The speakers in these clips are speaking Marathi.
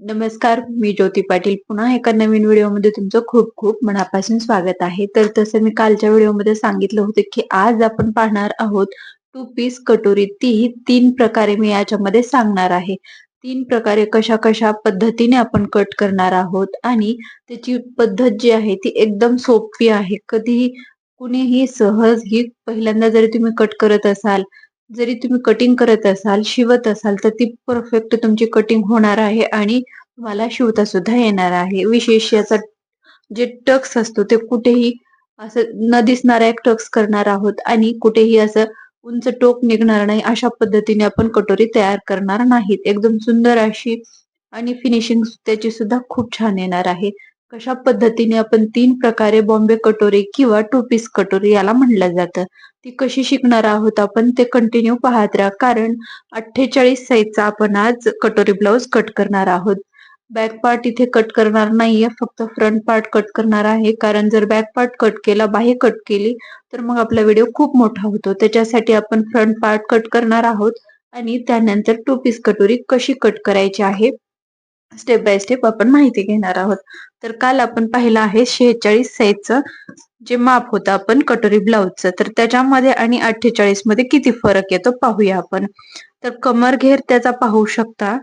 नमस्कार मी ज्योती पाटील. पुन्हा एका नवीन व्हिडिओमध्ये तुमचं खूप खूप मनापासून स्वागत आहे. तर तसं मी कालच्या व्हिडिओमध्ये सांगितलं होतं की आज आपण पाहणार आहोत टू पीस कटोरी. तीही तीन प्रकारे मी याच्यामध्ये सांगणार आहे. तीन प्रकारे कशा कशा पद्धतीने आपण कट करणार आहोत आणि त्याची पद्धत जी आहे ती एकदम सोपी आहे. कधीही कुणीही सहज ही पहिल्यांदा जरी तुम्ही कट करत असाल जरी तुम्ही कटिंग करत असाल शिवत असाल तर ती परफेक्ट तुमची कटिंग होणार आहे आणि तुम्हाला शिवता सुद्धा येणार आहे. विशेष याचा जे टक्स असतो ते कुठेही असं न दिसणारा एक टक्स करणार आहोत आणि कुठेही असं उंच टोक निघणार नाही अशा पद्धतीने आपण कटोरी तयार करणार नाहीत. एकदम सुंदर अशी आणि फिनिशिंग त्याची सुद्धा खूप छान येणार आहे. कशा पद्धतीने आपण तीन प्रकारे बॉम्बे कटोरी किंवा टू पीस कटोरी याला म्हणलं जातं? ती कशी शिकणार आहोत आपण ते कंटिन्यू पाहत राहा. कारण अठ्ठेचाळीस साईजचा आपण आज कटोरी ब्लाउज कट करणार आहोत. बॅक पार्ट इथे कट करणार नाहीये फक्त फ्रंट पार्ट कट करणार आहे. कारण जर बॅक पार्ट कट केला बाहेर कट केली तर मग आपला व्हिडिओ खूप मोठा होतो. त्याच्यासाठी आपण फ्रंट पार्ट कट करणार आहोत आणि त्यानंतर टू पीस कटोरी कशी कट करायची आहे? स्टेप बाय स्टेप आपण माहिती घेणार आहोत. तर काल आपण पाहिलं आहे शेहेचाळीस साईजचं जे माप होतं आपण कटोरी ब्लाऊजचं तर त्याच्यामध्ये आणि अठ्ठेचाळीसमध्ये किती फरक येतो पाहूया आपण. तर कमर घेर त्याचा पाहू शकता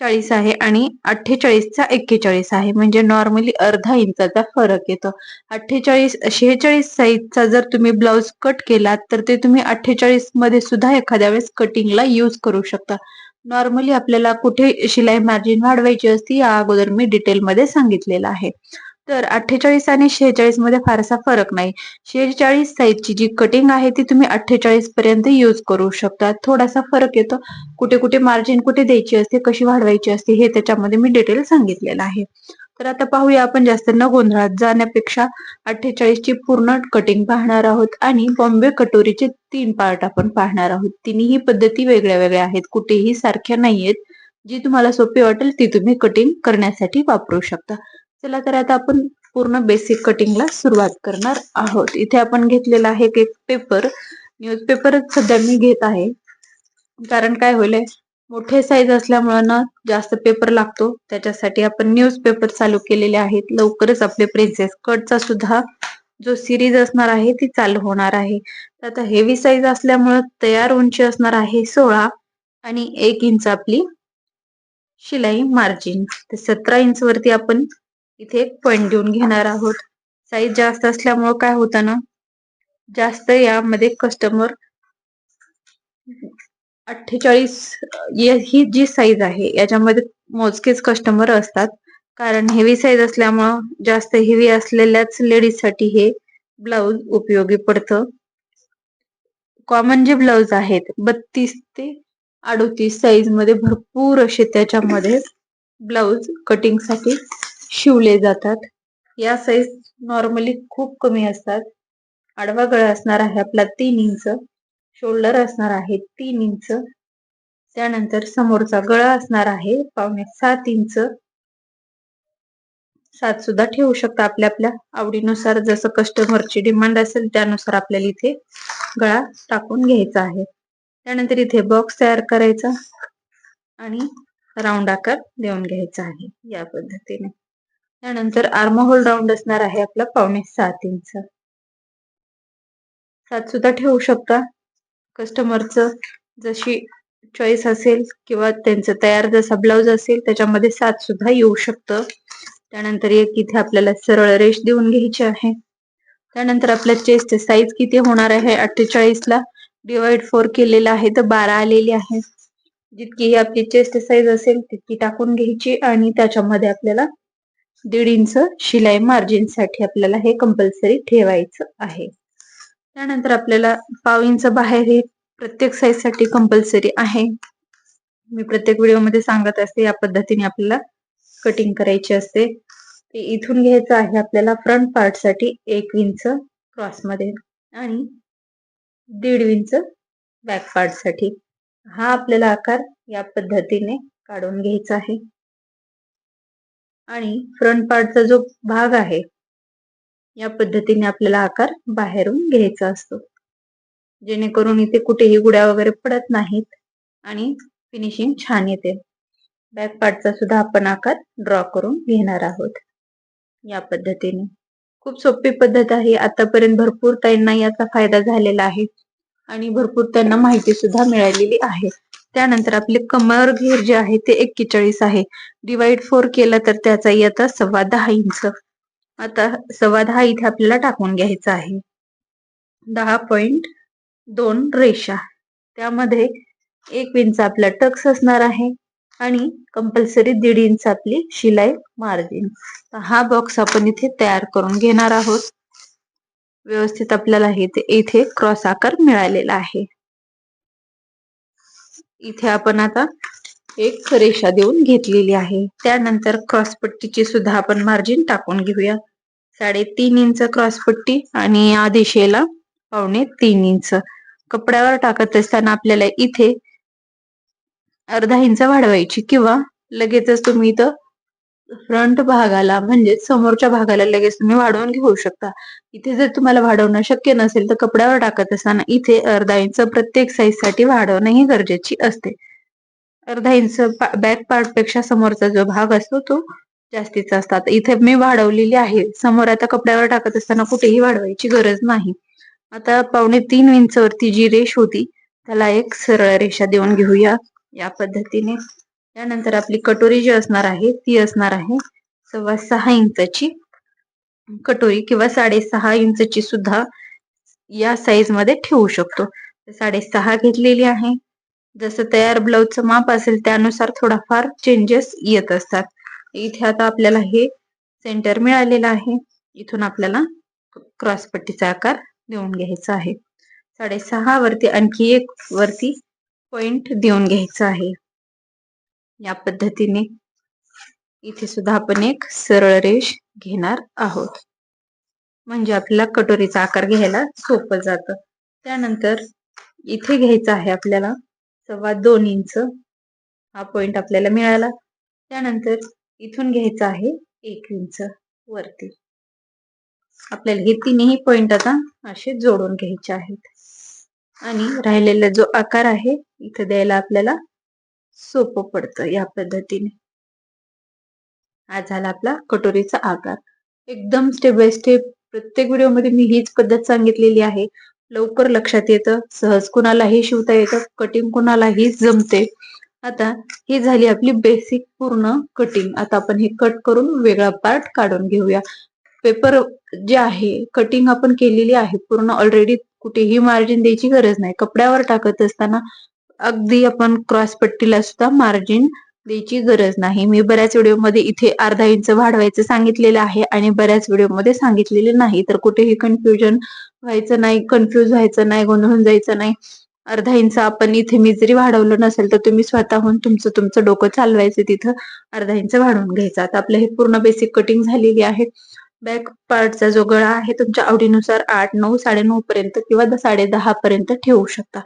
चाळीस आहे आणि अठ्ठेचाळीसचा एक्केचाळीस आहे. म्हणजे नॉर्मली अर्धा इंचाचा फरक येतो. अठ्ठेचाळीस शेहेचाळीस साईजचा जर तुम्ही ब्लाउज कट केलात तर ते तुम्ही अठ्ठेचाळीसमध्ये सुद्धा एखाद्या वेळेस कटिंगला यूज करू शकता. नॉर्मली आपल्याला कुठे शिलाई मार्जिन वाढवायची असती या अगोदर मी डिटेलमध्ये सांगितलेलं आहे. तर अठ्ठेचाळीस आणि शेहेचाळीसमध्ये फारसा फरक नाही. शेहेचाळीस साईजची जी कटिंग आहे ती तुम्ही अठ्ठेचाळीस पर्यंत यूज करू शकता. थोडासा फरक येतो. कुठे कुठे मार्जिन कुठे द्यायची असते कशी वाढवायची असते हे त्याच्यामध्ये मी डिटेल सांगितलेलं आहे. तर आता पाहूया आपण जास्त न गोंधळात जाण्यापेक्षा अठ्ठेचाळीस ची पूर्ण कटिंग पाहणार आहोत आणि बॉम्बे कटोरीचे तीन पार्ट आपण पाहणार आहोत. तिन्ही पद्धती वेगळ्या वेगळ्या आहेत. कुठेही सारख्या नाहीयेत. जी तुम्हाला सोपी वाटेल ती तुम्ही कटिंग करण्यासाठी वापरू शकता. चला तर आता आपण पूर्ण बेसिक कटिंगला सुरुवात करणार आहोत. इथे आपण घेतलेला आहे एक पेपर न्यूजपेपरच सध्या मी घेत आहे. कारण काय होईल मोठे साईज असल्यामुळे ना जास्त पेपर लागतो. त्याच्यासाठी आपण न्यूजपेपर चालू केलेले आहेत. लवकरच आपले प्रिन्सेस कटचा सुद्धा जो सिरीज असणार आहे ती चालू होणार आहे. आता हेवी साईज असल्यामुळे तयार उंची असणार आहे सोळा आणि एक इंच आपली शिलाई मार्जिन तर सतरा इंच वरती आपण इथे एक पॉइंट देऊन घेणार आहोत. साईज जास्त असल्यामुळं काय होतं ना जास्त यामध्ये कस्टमर अठ्ठेचाळीस ही जी साईज आहे याच्यामध्ये मोजकेच कस्टमर असतात. कारण हेवी साईज असल्यामुळं जास्त हेवी असलेल्याच लेडीजसाठी हे ब्लाउज उपयोगी पडतं. कॉमन जे ब्लाउज आहेत बत्तीस ते अडोतीस साईजमध्ये भरपूर असे त्याच्यामध्ये ब्लाउज कटिंगसाठी शिवले जातात. या साईज नॉर्मली खूप कमी असतात. आडवा गळा असणार आहे आपला तीन इंच. शोल्डर असणार आहे तीन इंच. त्यानंतर समोरचा गळा असणार आहे पावणे सात इंच. सात सुद्धा ठेवू शकता आपल्या आपल्या आवडीनुसार. जसं कस्टमरची डिमांड असेल त्यानुसार आपल्याला इथे गळा टाकून घ्यायचा आहे. त्यानंतर इथे बॉक्स तयार करायचा आणि राऊंड आकार देऊन घ्यायचा आहे या पद्धतीने. त्यानंतर आर्महोल राऊंड असणार आहे आपला पावणे सात इंच. सात सुद्धा ठेवू शकता. कस्टमरचं जशी चॉईस असेल किंवा त्यांचं तयार जसा ब्लाऊज असेल त्याच्यामध्ये सात सुद्धा येऊ शकतं. त्यानंतर एक इथे आपल्याला सरळ रेश देऊन घ्यायची आहे. त्यानंतर आपल्या चेस्ट साईज किती होणार आहे? अठ्ठेचाळीस ला डिवाइड फोर केलेला आहे तर बारा आलेली आहे. जितकी ही आपली चेस्ट साईज असेल तितकी टाकून घ्यायची आणि त्याच्यामध्ये आपल्याला दीड इंच शिलाई मार्जिनसाठी आपल्याला हे कंपल्सरी ठेवायचं आहे. त्यानंतर आपल्याला पाव इंच बाहेर हे प्रत्येक साईजसाठी कंपल्सरी आहे. मी प्रत्येक व्हिडिओमध्ये सांगत असते या पद्धतीने आपल्याला कटिंग करायची असते. ते इथून घ्यायचं आहे आपल्याला फ्रंट पार्टसाठी एक इंच क्रॉसमध्ये आणि दीड इंच बॅक पार्टसाठी. हा आपल्याला आकार या पद्धतीने काढून घ्यायचा आहे. आणि फ्रंट पार्टचा जो भाग आहे या पद्धतीने आपल्याला आकार बाहेरून घ्यायचा असतो. जेणेकरून इथे कुठेही गुड्या वगैरे पडत नाहीत आणि फिनिशिंग छान येते. बॅक पार्टचा सुद्धा आपण आकार ड्रॉ करून घेणार आहोत. या पद्धतीने. खूप सोपी पद्धत आहे. आतापर्यंत भरपूर ताईंना याचा फायदा झालेला आहे. आणि भरपूर त्यांना माहिती सुद्धा मिळालेली आहे. त्यानंतर आपले कमर घेर जे आहे ते एक्केचाळीस आहे. डिवाइड फोर केला तर त्याचा येतं सव्वा दहा इंच. आता सव्वा दहा इथे आपल्याला टाकून घ्यायचा आहे. दहा पॉइंट दोन रेषा. त्यामध्ये एक इंच आपला टक्स असणार आहे आणि कंपल्सरी दीड इंच आपली शिलाई मार्जिन हा बॉक्स आपण इथे तयार करून घेणार आहोत. व्यवस्थित आपल्याला इथे क्रॉस आकार मिळालेला आहे. इथे आपण आता एक रेषा देऊन घेतलेली आहे. त्यानंतर क्रॉस पट्टीची सुद्धा आपण मार्जिन टाकून घेऊया. साडेतीन इंच क्रॉसपट्टी आणि या दिशेला पावणे तीन इंच. कपड्यावर टाकत असताना आपल्याला इथे अर्धा इंच वाढवायची किंवा लगेचच तुम्ही इथं फ्रंट भागाला म्हणजे समोरच्या भागाला लगेच तुम्ही वाढवून घेऊ शकता. इथे जर तुम्हाला वाढवणं शक्य नसेल तर कपड्यावर टाकत असताना इथे अर्धा इंच प्रत्येक साईजसाठी वाढवणं ही गरजेची असते. अर्धा इंच बॅक पार्टपेक्षा समोरचा जो भाग असतो तो जास्तीचा असतात. इथे मी वाढवलेली आहे. समोर आता कपड्यावर टाकत असताना कुठेही वाढवायची गरज नाही. आता पावणे तीन इंचवरती जी रेष होती त्याला एक सरळ रेषा देऊन घेऊया. या पद्धतीने. त्यानंतर आपली कटोरी जी असणार आहे ती असणार आहे सव्वा सहा इंचाची कटोरी किंवा साडेसहा इंचची सुद्धा या साईजमध्ये ठेवू शकतो. साडेसहा घेतलेली आहे. जसं तयार ब्लाउजचं माप असेल त्यानुसार थोडाफार चेंजेस येत असतात. इथे आता आपल्याला हे सेंटर मिळालेलं आहे. इथून आपल्याला क्रॉस पट्टीचा आकार देऊन घ्यायचा आहे. साडेसहा वरती आणखी एक वरती पॉइंट देऊन घ्यायचा आहे. या पद्धतीने इथे सुद्धा आपण एक सरळ रेष घेणार आहोत. म्हणजे आपल्याला कटोरीचा आकार घ्यायला सोपं जातं. त्यानंतर इथे घ्यायचा आहे आपल्याला सव्वा दोन इंच हा पॉइंट आपल्याला मिळाला. त्यानंतर इथून घ्यायचं आहे एक इंच वरती. आपल्याला हे तिन्ही पॉइंट आता असे जोडून घ्यायचे आहेत. आणि राहिलेला जो आकार आहे इथे द्यायला आपल्याला सोपं पडतं या पद्धतीने. हा झाला आपला कटोरीचा आकार. एकदम स्टेप बाय स्टेप प्रत्येक व्हिडिओमध्ये मी हीच पद्धत सांगितलेली आहे. लवकर लक्षात येतं सहज कुणालाही शिवता येतं कटिंग कुणालाही जमते. आता ही झाली आपली बेसिक पूर्ण कटिंग आता आपण हे कट करून वेगळा पार्ट काढून घेऊया. पेपर जे आहे कटिंग आपण केलेली आहे पूर्ण ऑलरेडी कुठेही मार्जिन द्यायची गरज नाही. कपड्यावर टाकत असताना अगदी आपण क्रॉस पट्टीला सुद्धा मार्जिन द्यायची गरज नाही. मी बऱ्याच व्हिडिओमध्ये इथे अर्धा इंच वाढवायचं सांगितलेलं आहे आणि बऱ्याच व्हिडिओमध्ये सांगितलेले नाही. तर कुठेही कन्फ्युजन व्हायचं नाही कन्फ्युज व्हायचं नाही गोंधळून जायचं नाही. अर्धा इंच आपण इथे मी जरी वाढवलं नसेल तर तुम्ही स्वतःहून तुमचं तुमचं डोकं चालवायचं तिथं. अर्धा इंच वाढवून घ्यायचं. आता आपलं हे पूर्ण बेसिक कटिंग झालेली आहे. बॅक पार्टचा जो गळा आहे तुमच्या आवडीनुसार आठ नऊ साडेनऊ पर्यंत किंवा साडे दहा पर्यंत ठेवू शकता.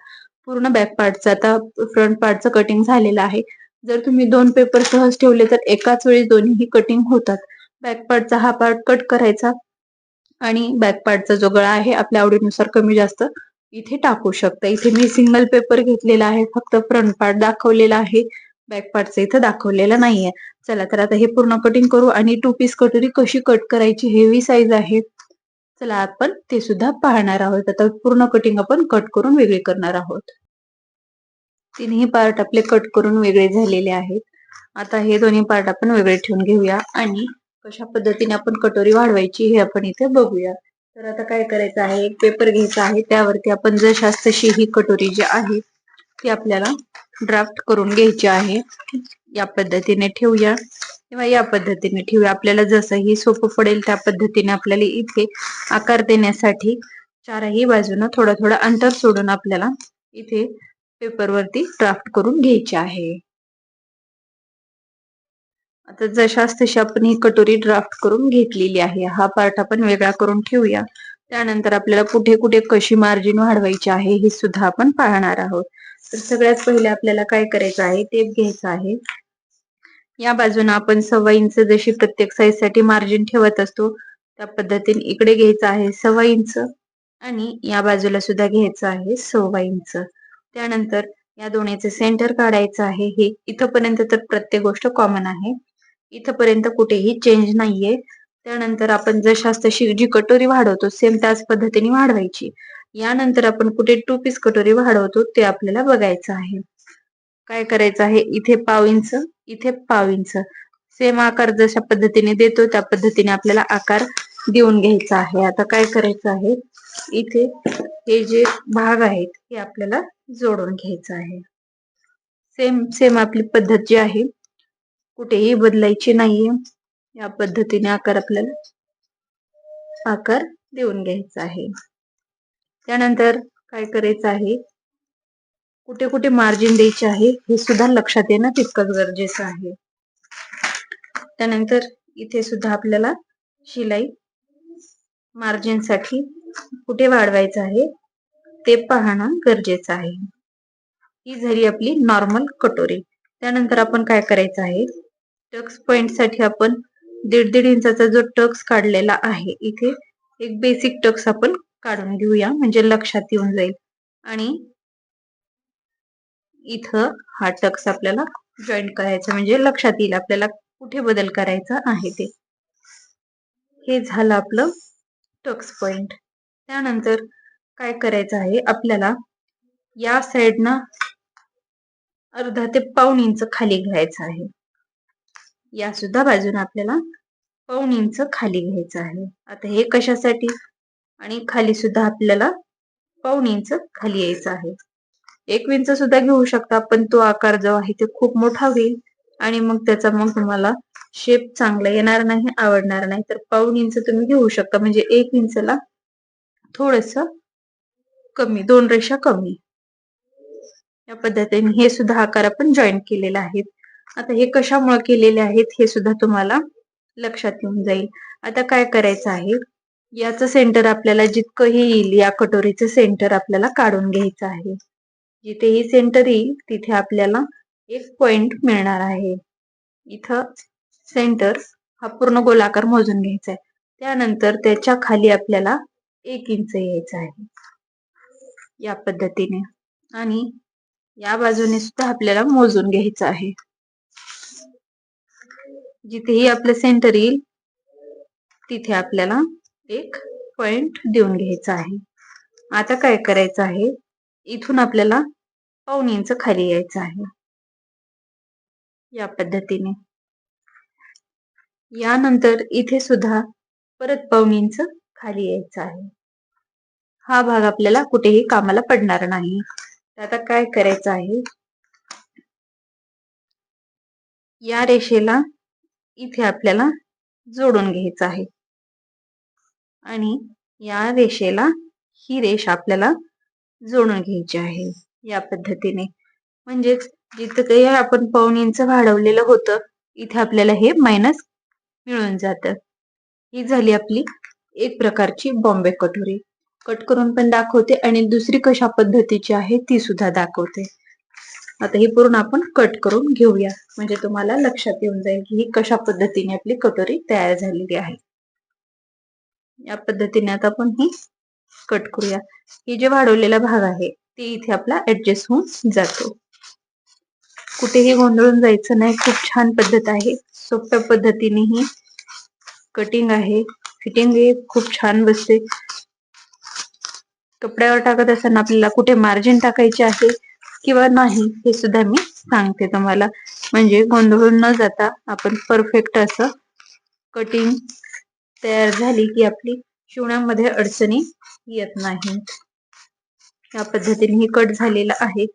पूर्ण बॅक पार्टचं आता फ्रंट पार्टचं कटिंग झालेलं आहे. जर तुम्ही दोन पेपर सहज ठेवले तर एकाच वेळी दोन्ही कटिंग होतात. बॅक पार्टचा हा पार्ट कट करायचा. आणि बॅक पार्टचा जो गळा आहे आपल्या आवडीनुसार कमी जास्त इथे टाकू शकता. इथे मी सिंगल पेपर घेतलेला आहे. फक्त फ्रंट पार्ट दाखवलेला आहे. बॅक पार्टचं इथं दाखवलेलं नाहीये. चला तर आता हे पूर्ण कटिंग करू आणि टू पीस कटोरी कशी कट करायची हेवी साईज आहे. चला आपण ते सुद्धा पाहणार आहोत. आता पूर्ण कटिंग आपण कट करून वेगळे करणार आहोत. तिन्ही पार्ट आपले कट करून वेगळे झालेले आहेत. आता हे दोन्ही पार्ट आपण वेगळे ठेवून घेऊया आणि कशा पद्धतीने आपण कटोरी वाढवायची हे आपण इथे बघूया. तर आता काय करायचं आहे? एक पेपर घ्यायचा आहे. त्यावरती आपण जशास तशी ही कटोरी जी आहे ती आपल्याला ड्राफ्ट करून घ्यायची आहे. या पद्धतीने ठेवूया. किंवा या पद्धतीने ठेवूया. आपल्याला जसं ही सोपं पडेल त्या पद्धतीने आपल्याला इथे आकार देण्यासाठी चारही बाजूनं थोडं थोडं अंतर सोडून आपल्याला इथे पेपरवरती ड्राफ्ट करून घ्यायची आहे. आता जशाच तशी आपण ही कटोरी ड्राफ्ट करून घेतलेली आहे. हा पार्ट आपण वेगळा करून ठेवूया. त्यानंतर आपल्याला कुठे कुठे कशी मार्जिन वाढवायची आहे हे सुद्धा आपण पाहणार आहोत. तर सगळ्यात पहिले आपल्याला काय करायचं आहे टेप घ्यायचं आहे. या बाजूने आपण सव्वा इंच जशी प्रत्येक साईजसाठी मार्जिन ठेवत असतो त्या पद्धतीने इकडे घ्यायचं आहे सव्वा इंच आणि या बाजूला सुद्धा घ्यायचं आहे सव्वा इंच. त्यानंतर या दोन्हीचे सेंटर काढायचं आहे. हे इथपर्यंत तर प्रत्येक गोष्ट कॉमन आहे. इथपर्यंत कुठेही चेंज नाहीये. त्यानंतर आपण जशास तशी जी कटोरी वाढवतो सेम त्याच पद्धतीने वाढवायची. यानंतर आपण कुठे टू पीस कटोरी वाढवतो ते आपल्याला बघायचं आहे. काय करायचं आहे? इथे पाव इंच इथे पाव इंच. सेम आकार जशा पद्धतीने देतो त्या पद्धतीने आपल्याला आकार देऊन घ्यायचा आहे. आता काय करायचं आहे? इथे हे जे भाग आहेत हे आपल्याला जोडून घ्यायचं आहे. सेम सेम आपली पद्धत जी आहे कुठेही बदलायची नाहीये. या पद्धतीने आकार आपल्याला आकार देऊन घ्यायचा आहे. त्यानंतर काय करायचं आहे? कुठे कुठे मार्जिन द्यायचे आहे हे सुद्धा लक्षात येणं तितकंच गरजेचं आहे. त्यानंतर इथे सुद्धा आपल्याला शिलाई मार्जिनसाठी कुठे वाढवायचं आहे ते पाहणं गरजेचं आहे. ही झाली आपली नॉर्मल कटोरी. त्यानंतर आपण काय करायचं आहे? टक्स पॉइंटसाठी आपण दीड दीड इंचाचा जो टक्स काढलेला आहे इथे एक बेसिक टक्स आपण काढून घेऊया म्हणजे लक्षात येऊन जाईल. आणि इथं हा टक्स आपल्याला जॉईन करायचा म्हणजे लक्षात येईल आपल्याला कुठे बदल करायचा आहे ते. हे झालं आपलं टक्स पॉइंट त्यानंतर काय करायचं आहे आपल्याला या साइडनं अर्धा ते पाऊन इंच खाली घ्यायचं आहे. या सुद्धा बाजूने आपल्याला पाऊन इंच खाली घ्यायचं आहे. आता हे कशासाठी? आणि खाली सुद्धा आपल्याला पाऊन इंच खाली यायचं आहे. एक विंच सुद्धा घेऊ शकता पण तो आकार जो आहे ते खूप मोठा होईल आणि मग त्याचा मग तुम्हाला शेप चांगला येणार नाही आवडणार नाही. तर पाऊन इंच तुम्ही घेऊ शकता म्हणजे एक इंचला थोडस कमी दोन रेषा कमी. या पद्धतीने हे सुद्धा आकार आपण जॉईन केलेले आहेत आता हे कशामुळे केलेले आहेत हे सुद्धा तुम्हाला लक्षात येऊन जाईल. आता काय करायचं आहे? याचं सेंटर आपल्याला जितकं येईल या कटोरीचं सेंटर आपल्याला काढून घ्यायचं आहे. जिथे ही सेंटर येईल तिथे आपल्याला एक पॉइंट मिळणार आहे. इथं सेंटर हा पूर्ण गोलाकार मोजून घ्यायचा आहे. त्यानंतर त्याच्याखाली आपल्याला एक इंच यायचं आहे. या पद्धतीने. आणि या बाजूने सुद्धा आपल्याला मोजून घ्यायचं आहे. जिथेही आपलं सेंटर येईल तिथे आपल्याला एक पॉइंट देऊन घ्यायचा आहे. आता काय करायचं आहे? इथून आपल्याला पाऊन इंच खाली यायचं आहे. या पद्धतीने. यानंतर इथे सुद्धा परत पाऊन इंच खाली यायचं आहे. हा भाग आपल्याला कुठेही कामाला पडणार नाही. आता काय करायचं आहे? या रेषेला इथे आपल्याला जोडून घ्यायचं आहे. आणि या रेषेला ही रेष आपल्याला जोडून घ्यायची आहे या पद्धतीने. म्हणजेच जिथं काही आपण पाऊन इंच वाढवलेलं होतं इथे आपल्याला हे मायनस मिळून जात. ही झाली आपली एक प्रकारची बॉम्बे कटोरी. कट करून पण दाखवते आणि दुसरी कशा पद्धतीची आहे ती सुद्धा दाखवते. आता ही पूर्ण आपण कट करून घेऊया. म्हणजे तुम्हाला लक्षात येऊन जाईल की ही कशा पद्धतीने आपली कटोरी तयार झालेली आहे. या पद्धतीने आता आपण ही कट करूया. ही जे वाढवलेला भाग आहे ते इथे आपला ऍडजस्ट होऊन जातो. कुठेही गोंधळून जायचं नाही. खूप छान पद्धत आहे. सोप्या पद्धतीने ही कटिंग आहे. फिटिंग खूप छान बसते. कपड्यावर टाकत असताना आपल्याला कुठे मार्जिन टाकायचे आहे किंवा नाही हे सुद्धा मी सांगते तुम्हाला. म्हणजे गोंधळून न जाता आपण परफेक्ट असं कटिंग तयार झाली की आपली शिवण्यामध्ये अडचणी येत नाही. या पद्धतीने ही कट झालेला आहे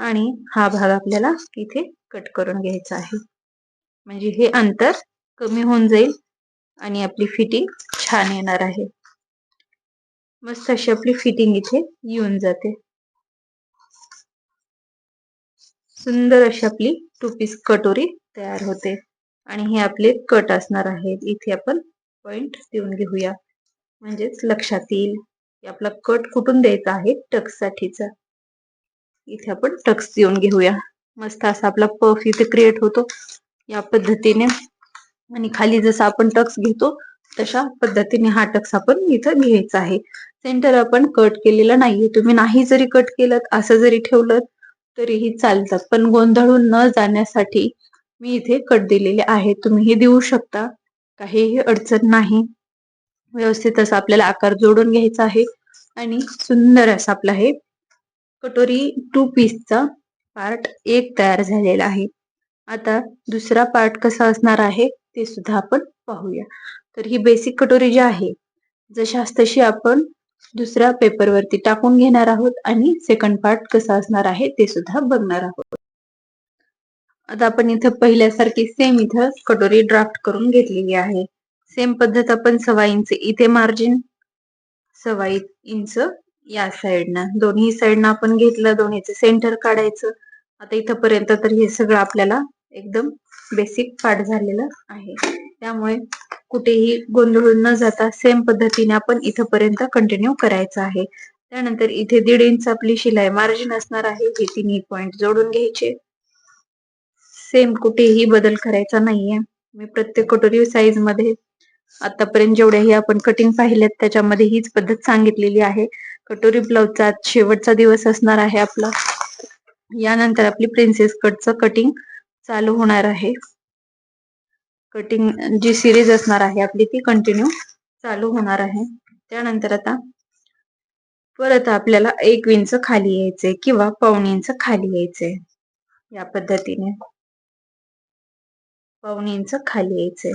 आणि हा भाग आपल्याला इथे कट करून घ्यायचा आहे. म्हणजे हे अंतर कमी होऊन जाईल आणि आपली फिटिंग छान येणार आहे. मस्त अशी आपली फिटिंग इथे येऊन जाते. सुंदर अशी आपली टू पीस कटोरी तयार होते. आणि हे आपले कट असणार आहेत. इथे आपण पॉइंट देऊन घेऊया. म्हणजेच लक्षात येईल. आपला कट कुठून द्यायचा आहे? टक्स साठीचा. इथे आपण टक्स देऊन घेऊया. मस्त असा आपला पफ इथे क्रिएट होतो. या पद्धतीने. आणि खाली जसं आपण टक्स घेतो तशा पद्धतीने हा टक्स आपण इथं घ्यायचा आहे. सेंटर आपण कट केलेला नाहीये. तुम्ही नाही जरी कट केलं असं जरी ठेवलं तरीही चालतात. पण गोंधळून न जाण्यासाठी मी इथे कट दिलेले आहे. तुम्हीही देऊ शकता. काहीही अडचण नाही. व्यवस्थित असा आपल्याला आकार जोडून घ्यायचा आहे. आणि सुंदर असा आपला हे कटोरी टू पीसचा पार्ट एक तयार झालेला आहे. आता दुसरा पार्ट कसा असणार आहे ते सुद्धा आपण पाहूया. तर ही बेसिक कटोरी जी आहे जशास तशी आपण दुसऱ्या पेपरवरती टाकून घेणार आहोत आणि सेकंड पार्ट कसा असणार आहे ते सुद्धा बघणार आहोत. आता आपण इथं पहिल्यासारखी सेम इथं कटोरी ड्राफ्ट करून घेतलेली आहे. सेम पद्धत आपण सव्वा इंच इथे मार्जिन सव्वा इंच या साईडनं दोन्ही साईडनं आपण घेतलं दोन्हीचं सेंटर काढायचं. आता इथपर्यंत तर हे सगळं आपल्याला एकदम बेसिक पाठ झालेलं आहे. त्यामुळे कुठेही गोंधळून न जाता सेम पद्धतीने आपण इथंपर्यंत कंटिन्यू करायचं आहे. त्यानंतर इथे दीड इंच आपली शिलाई मार्जिन असणार आहे. हे तिन्ही पॉइंट जोडून घ्यायचे. सेम कुठेही बदल करायचा नाहीये. मी प्रत्येक कटोरी साईजमध्ये आतापर्यंत जेवढ्याही आपण कटिंग पाहिल्यात त्याच्यामध्ये हीच पद्धत सांगितलेली आहे. कटोरी ब्लाउजचा शेवटचा दिवस असणार आहे आपला. यानंतर आपली प्रिन्सेस कटचं कटिंग चालू होणार आहे. कटिंग जी सिरीज असणार आहे आपली ती कंटिन्यू चालू होणार आहे. त्यानंतर आता परत आपल्याला एक इंच खाली यायचंय किंवा पाऊण इंच खाली यायचंय. या पद्धतीने पाऊण इंच खाली यायचंय.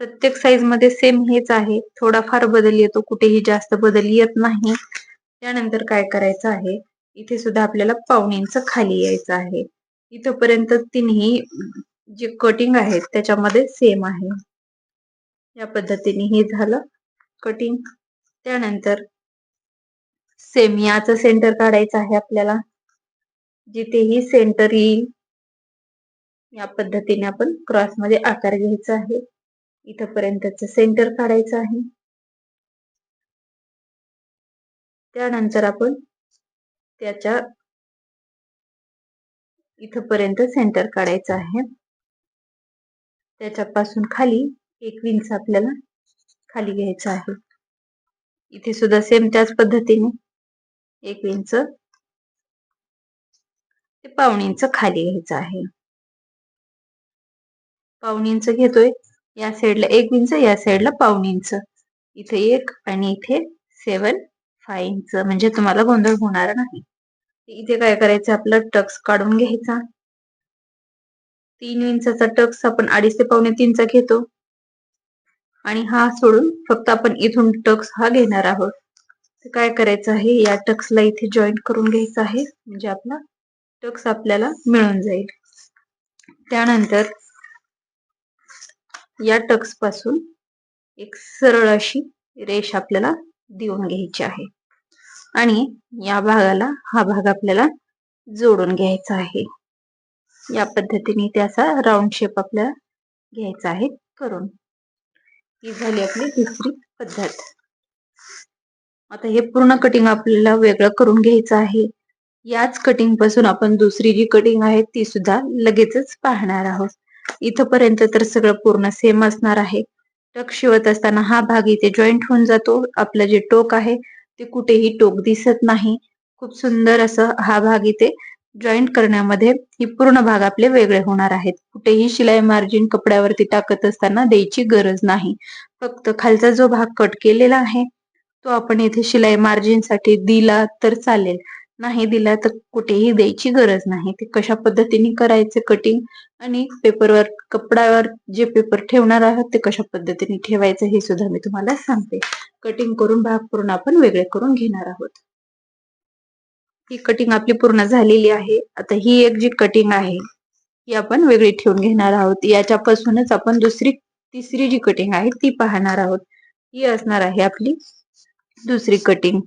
प्रत्येक साईजमध्ये सेम हेच आहे. थोडाफार बदल येतो कुठेही जास्त बदल येत नाही. त्यानंतर काय करायचं आहे? इथे सुद्धा आपल्याला पाऊण इंच खाली यायचं आहे. इथपर्यंत तिन्ही जे कटिंग आहेत त्याच्यामध्ये सेम आहे. या पद्धतीने हे झालं कटिंग त्यानंतर सेम सेंटर काढायचं आहे आपल्याला. जिथेही सेंटर येईल या पद्धतीने आपण क्रॉसमध्ये आकार घ्यायचा आहे. इथपर्यंतच सेंटर काढायचं आहे. त्यानंतर आपण त्याच्या इथपर्यंत सेंटर काढायचं आहे. त्याच्यापासून खाली एक विंच आपल्याला खाली घ्यायचं आहे. इथे सुद्धा सेम त्याच पद्धतीने एक इंच ते पाऊण इंच खाली घ्यायचं आहे. पाऊण इंच घेतोय या साईडला एक इंच या साईडला पाऊण इंच इथे एक आणि इथे सेवन फाय इंच म्हणजे तुम्हाला गोंधळ होणार नाही. इथे काय करायचं आपलं टक्स काढून घ्यायचा. तीन इंचाचा टक्स आपण अडीच ते पावणे तीनचा घेतो. आणि हा सोडून फक्त आपण इथून टक्स हा घेणार आहोत. काय करायचं आहे? या टक्सला इथे जॉईंट करून घ्यायचं आहे. म्हणजे आपला टक्स आपल्याला मिळून जाईल. त्यानंतर या टक्सपासून एक सरळ अशी रेष आपल्याला देऊन घ्यायची आहे. आणि या भागाला हा भाग आपल्याला जोडून घ्यायचा आहे. या पद्धतीने त्याचा राऊंड शेप आपल्याला घ्यायचा आहे करून. ही झाली आपली दुसरी पद्धत. आता हे पूर्ण कटिंग आपल्याला वेगळं करून घ्यायचं आहे. याच कटिंगपासून आपण दुसरी जी कटिंग आहे ती सुद्धा लगेचच पाहणार आहोत. इथपर्यंत तर सगळं पूर्ण सेम असणार आहे. टक शिवत असताना हा भाग इथे जॉईंट होऊन जातो. आपलं जे टोक आहे ते कुठेही टोक दिसत नाही. खूप सुंदर असं हा भाग इथे जॉईंट करण्यामध्ये ही पूर्ण भाग आपले वेगळे होणार आहेत. कुठेही शिलाई मार्जिन कपड्यावरती टाकत असताना द्यायची गरज नाही. फक्त खालचा जो भाग कट केलेला आहे तो आपण इथे शिलाई मार्जिनसाठी दिला तर चालेल. नाही दिला तर कुठेही द्यायची गरज नाही. ते कशा पद्धतीने करायचे कटिंग आणि पेपरवर कपड्यावर जे पेपर ठेवणार आहात ते कशा पद्धतीने ठेवायचं हे सुद्धा मी तुम्हाला सांगते. कटिंग करून भाग पूर्ण आपण वेगळे करून घेणार आहोत. ही कटिंग आपली पूर्ण झालेली आहे. आता ही एक जी कटिंग आहे ही आपण वेगळी ठेवून घेणार आहोत. याच्यापासूनच आपण दुसरी तिसरी जी कटिंग आहे ती पाहणार आहोत. ही असणार आहे आपली दुसरी कटिंग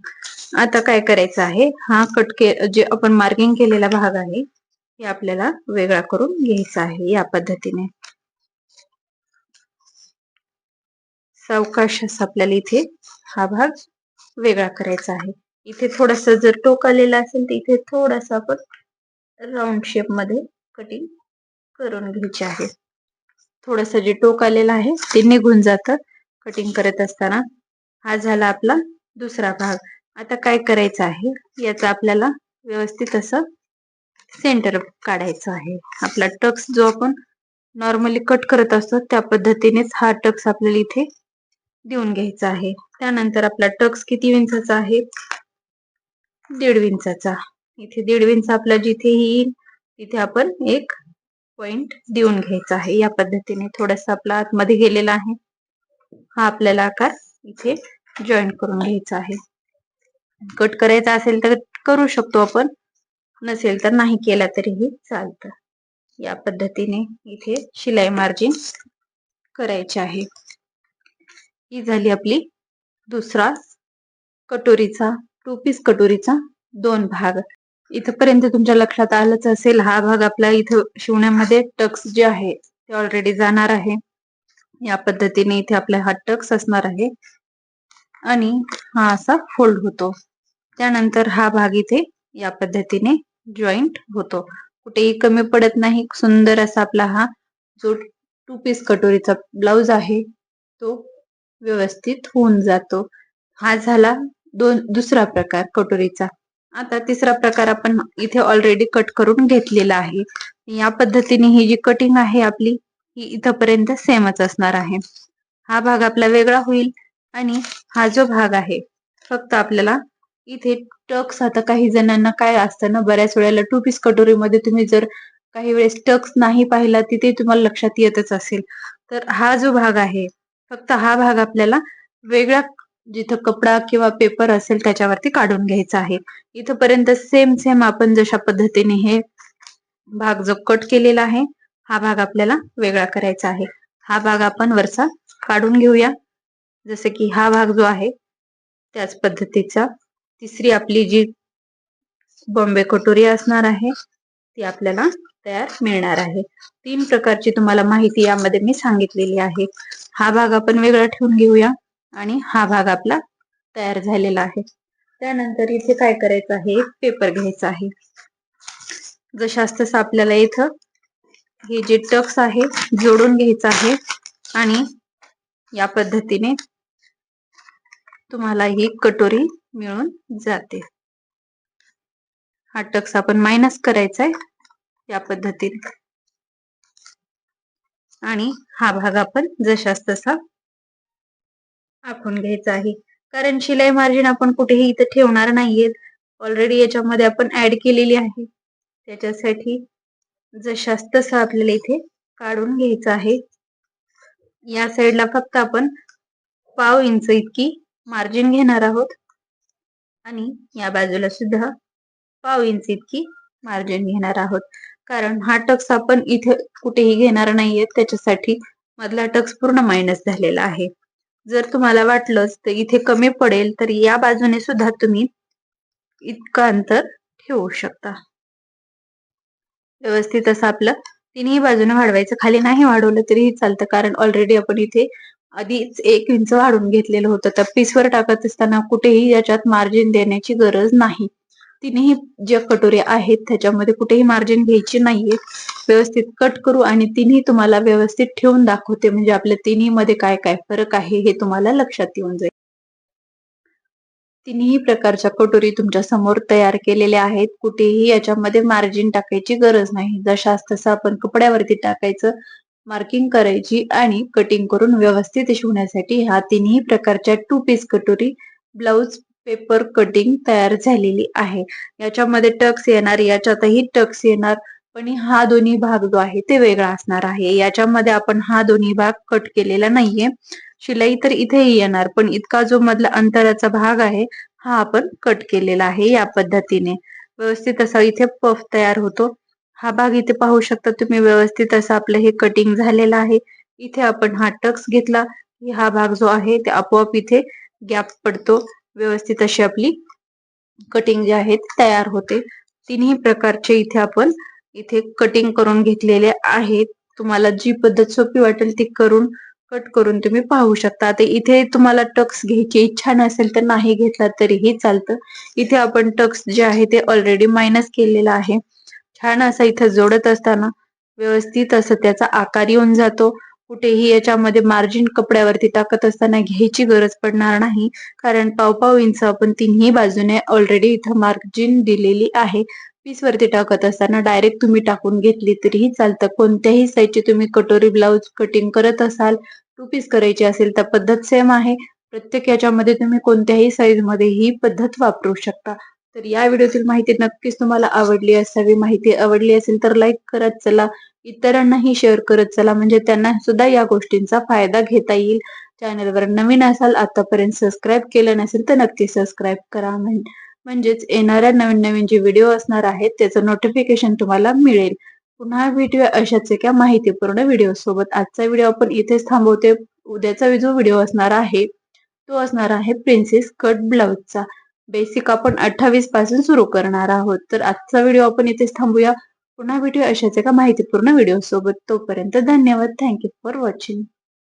आता काय करायचं आहे? हा कट के जे आपण मार्किंग केलेला भाग आहे हे आपल्याला वेगळा करून घ्यायचा आहे या पद्धतीने. सावकाश आपल्याला इथे हा भाग वेगळा करायचा आहे. इथे थोडस जर टोक आलेला असेल तर इथे थोडस आपण राऊंड शेपमध्ये कटिंग करून घ्यायचे आहे. थोडस जे टोक आलेलं आहे ते निघून जात कटिंग करत असताना. हा झाला आपला दुसरा भाग. आता काय करायचं आहे? याचा आपल्याला व्यवस्थित असं सेंटर काढायचं आहे. आपला टक्स जो आपण नॉर्मली कट करत असतो त्या पद्धतीनेच हा टक्स आपल्याला इथे देऊन घ्यायचा आहे. त्यानंतर आपला टक्स किती इंचाचा आहे? दीड इंचाचा. इथे दीड इंच आपला जिथे येईल तिथे आपण एक पॉइंट देऊन घ्यायचा आहे. या पद्धतीने थोडासा आपला आतमध्ये गेलेला आहे. हा आपल्याला आकार इथे जॉईन करून घ्यायचा आहे. कट करायचा असेल तर करू शकतो आपण. नसेल तर नाही केला तरीही चालतं. या पद्धतीने इथे शिलाई मार्जिन करायचे आहे. ही झाली आपली दुसरा कटोरीचा टू पीस कटोरीचा दोन भाग. इथपर्यंत तुमच्या लक्षात आलंच असेल हा भाग आपला इथं शिवण्यामध्ये टक्स जे आहे ते ऑलरेडी जाणार आहे. या पद्धतीने इथे आपला हा टक्स असणार आहे. आणि हा असा फोल्ड होतो. त्यानंतर हा भाग इथे या पद्धतीने जॉईंट होतो. कुठेही कमी पडत नाही सुंदर असा आपला हा जो टू पीस कटोरीचा ब्लाउज आहे तो व्यवस्थित होऊन जातो. हा झाला दोन दुसरा प्रकार कटोरीचा. आता तिसरा प्रकार आपण इथे ऑलरेडी कट करून घेतलेला आहे. या पद्धतीने ही जी कटिंग आहे आपली ही इथपर्यंत सेमच असणार आहे. हा भाग आपला वेगळा होईल आणि हा जो भाग आहे फक्त आपल्याला इथे टक्स आता काही जणांना काय असतं ना बऱ्याच वेळेला टू पीस कटोरीमध्ये तुम्ही जर काही वेळेस टक्स नाही पाहिला तिथे तुम्हाला लक्षात येतच असेल. तर हा जो भाग आहे फक्त हा भाग आपल्याला वेगळ्या जिथं कपडा किंवा पेपर असेल त्याच्यावरती काढून घ्यायचा आहे. इथपर्यंत सेम सेम आपण जशा पद्धतीने हे भाग जो कट केलेला आहे हा भाग आपल्याला वेगळा करायचा आहे. हा भाग आपण वरचा काढून घेऊया. जसे की हा भाग जो आहे त्याच पद्धतीचा. तिसरी आपली जी बॉम्बे कटोरी असणार आहे ती आपल्याला तयार मिळणार आहे. तीन प्रकारची तुम्हाला माहिती यामध्ये मी सांगितलेली आहे. हा भाग आपण वेगळा ठेवून घेऊया. आणि हा भाग आपला तयार झालेला आहे. त्यानंतर इथे काय करायचं आहे? पेपर घ्यायचा आहे. जशास तसं आपल्याला इथं हे जे टक्स आहे जोडून घ्यायचं आहे आणि या पद्धतीने तुम्हाला ही कटोरी मिळून जाते. हा टक्स आपण मायनस करायचा आहे या पद्धतीने. आणि हा भाग आपण जशास तसा आखून घ्यायचं आहे. कारण शिलाई मार्जिन आपण कुठेही इथं ठेवणार नाहीयेत. ऑलरेडी याच्यामध्ये आपण ऍड केलेली आहे. त्याच्यासाठी जशास तसं आपल्याला इथे काढून घ्यायचं आहे. या साईडला फक्त आपण पाव इंच इतकी मार्जिन घेणार आहोत. आणि या बाजूला सुद्धा पाव इंच इतकी मार्जिन घेणार आहोत. कारण हा टक्स आपण इथे कुठेही घेणार नाहीये त्याच्यासाठी मधला टक्स पूर्ण मायनस झालेला आहे. जर तुम्हाला वाटलंच तर इथे कमी पडेल तर या बाजूने सुद्धा तुम्ही इतकं अंतर ठेवू शकता. व्यवस्थित असं आपलं तिन्ही बाजूने वाढवायचं. खाली नाही वाढवलं तरीही चालतं कारण ऑलरेडी आपण इथे आधीच एक इंच वाढून घेतलेलं होतं. तर पीसवर टाकत असताना कुठेही याच्यात मार्जिन देण्याची गरज नाही. तिन्ही ज्या कटोऱ्या आहेत त्याच्यामध्ये कुठेही मार्जिन घ्यायची नाहीये. व्यवस्थित कट करू आणि तिन्ही तुम्हाला व्यवस्थित ठेवून दाखवते. म्हणजे आपल्या तिन्ही मध्ये काय काय फरक आहे हे तुम्हाला लक्षात येऊन जाईल. तिन्ही प्रकारच्या कटोरी तुमच्यासमोर तयार केलेल्या आहेत. कुठेही याच्यामध्ये मार्जिन टाकायची गरज नाही. जशास तसं आपण कपड्यावरती टाकायचं मार्किंग करायची आणि कटिंग करून व्यवस्थित शिवण्यासाठी ह्या तिन्ही प्रकारच्या टू पीस कटोरी ब्लाउज पेपर कटिंग तयार झालेली आहे. याच्यामध्ये टक्स येणार याच्यातही टक्स येणार पण हा दोन्ही भाग जो आहे ते वेगळा असणार आहे. याच्यामध्ये आपण हा दोन्ही भाग कट केलेला नाहीये. शिलाई तर इथेही येणार पण इतका जो मधला अंतराचा भाग आहे हा आपण कट केलेला आहे या पद्धतीने. व्यवस्थित असा इथे पफ तयार होतो. हा भाग इथे पाहू शकता तुम्ही व्यवस्थित असं आपलं हे कटिंग झालेलं आहे. इथे आपण हा टक्स घेतला. हा भाग जो आहे ते आपोआप इथे गॅप पडतो. व्यवस्थित अशी आपली कटिंग जी आहे तयार होते. तिन्ही प्रकारचे इथे आपण इथे कटिंग करून घेतलेले आहेत. तुम्हाला जी पद्धत सोपी वाटेल ती करून कट करून तुम्ही पाहू शकता. आता इथे तुम्हाला टक्स घ्यायची इच्छा नसेल तर नाही घेतला तरीही चालतं. इथे आपण टक्स जे आहे ते ऑलरेडी मायनस केलेलं आहे. छान असा इथे जोडत असताना व्यवस्थित असं त्याचा आकार येऊन जातो. कुठेही याच्यामध्ये मार्जिन कपड्यावरती टाकत असताना घ्यायची गरज पडणार नाही. कारण पाव पाव इंच आपण तिन्ही बाजूने ऑलरेडी इथं मार्जिन दिलेली आहे. पीस वरती टाकत असताना डायरेक्ट तुम्ही टाकून घेतली तरीही चालतं. कोणत्याही साईजची तुम्ही कटोरी ब्लाउज कटिंग करत असाल टू पीस करायची असेल तर पद्धत सेम आहे. प्रत्येक याच्यामध्ये तुम्ही कोणत्याही साईजमध्ये ही पद्धत वापरू शकता. तर या व्हिडिओतील माहिती नक्कीच तुम्हाला आवडली असावी. माहिती आवडली असेल तर लाईक करत चला इतरांनाही शेअर करत चला. म्हणजे त्यांना सुद्धा या गोष्टींचा फायदा घेता येईल. चॅनलवर नवीन असाल आतापर्यंत सबस्क्राईब केलं नसेल तर नक्की सबस्क्राईब करा. म्हण- म्हणजेच येणाऱ्या नवीन नवीन जे व्हिडिओ असणार आहेत त्याचं नोटिफिकेशन तुम्हाला मिळेल. पुन्हा भेटूया अशाच एका माहितीपूर्ण व्हिडिओ सोबत. आजचा व्हिडिओ आपण इथेच थांबवते. उद्याचा जो व्हिडिओ असणार आहे तो असणार आहे प्रिन्सेस कट ब्लाउजचा बेसिक आपण अठ्ठावीसपासून सुरू करणार आहोत. तर आजचा व्हिडिओ आपण इथेच थांबूया. पुन्हा भेटूया अशाच एका माहितीपूर्ण व्हिडिओ सोबत तोपर्यंत धन्यवाद. Thank you for watching